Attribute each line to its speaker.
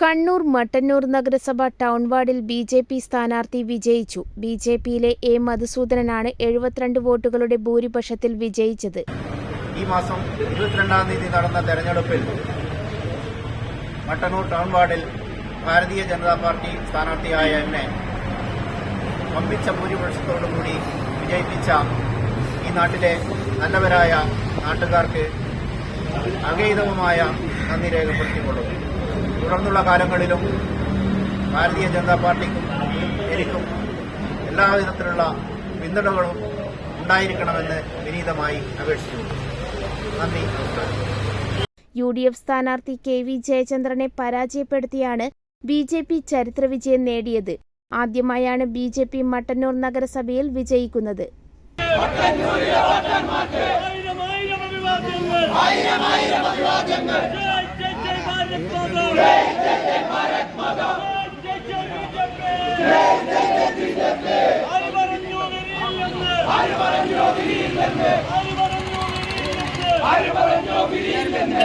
Speaker 1: കണ്ണൂർ മട്ടന്നൂർ നഗരസഭ ടൗൺ വാർഡിൽ B J P സ്ഥാനാർത്ഥി വിജയിച്ചു. ബി ജെ പിയിലെ എ മധുസൂദനനാണ് എഴുപത്തിരണ്ട് വോട്ടുകളുടെ ഭൂരിപക്ഷത്തിൽ വിജയിച്ചത്.
Speaker 2: ഈ മാസം ഇരുപത്തിരണ്ടാം തീയതി നടന്ന തെരഞ്ഞെടുപ്പിൽ മട്ടന്നൂർ ടൗൺ വാർഡിൽ ഭാരതീയ ജനതാ പാർട്ടി സ്ഥാനാർത്ഥിയായ എന്നെ വമ്പിച്ച ഭൂരിപക്ഷത്തോടുകൂടി വിജയിപ്പിച്ച ഈ നാട്ടിലെ നല്ലവരായ നാട്ടുകാർക്ക് അഗൈതവുമായ നന്ദി രേഖപ്പെടുത്തിക്കൊള്ളുന്നു. തുടർന്നുള്ള കാലങ്ങളിലും ഭാരതീയ ജനതാ പാർട്ടിക്കും എനിക്കും എല്ലാവിധത്തിലുള്ള പിന്തുണകളും ഉണ്ടായിരിക്കണമെന്ന് വിനീതമായി അപേക്ഷിച്ചു നന്ദി
Speaker 1: യു ഡി എഫ് സ്ഥാനാർത്ഥി കെ വി ജയചന്ദ്രനെ പരാജയപ്പെടുത്തിയാണ് ബി ജെ പി ചരിത്ര വിജയം നേടിയത്. ആദ്യമായാണ് ബി ജെ പി മട്ടന്നൂർ നഗരസഭയിൽ വിജയിക്കുന്നത്.
Speaker 3: ആയിരം ആയിരം അഭിവാദ്യങ്ങൾ പറഞ്ഞു വിരിയില്ലെന്ന് ആര് പറഞ്ഞു വിരിയില്ലെന്ന്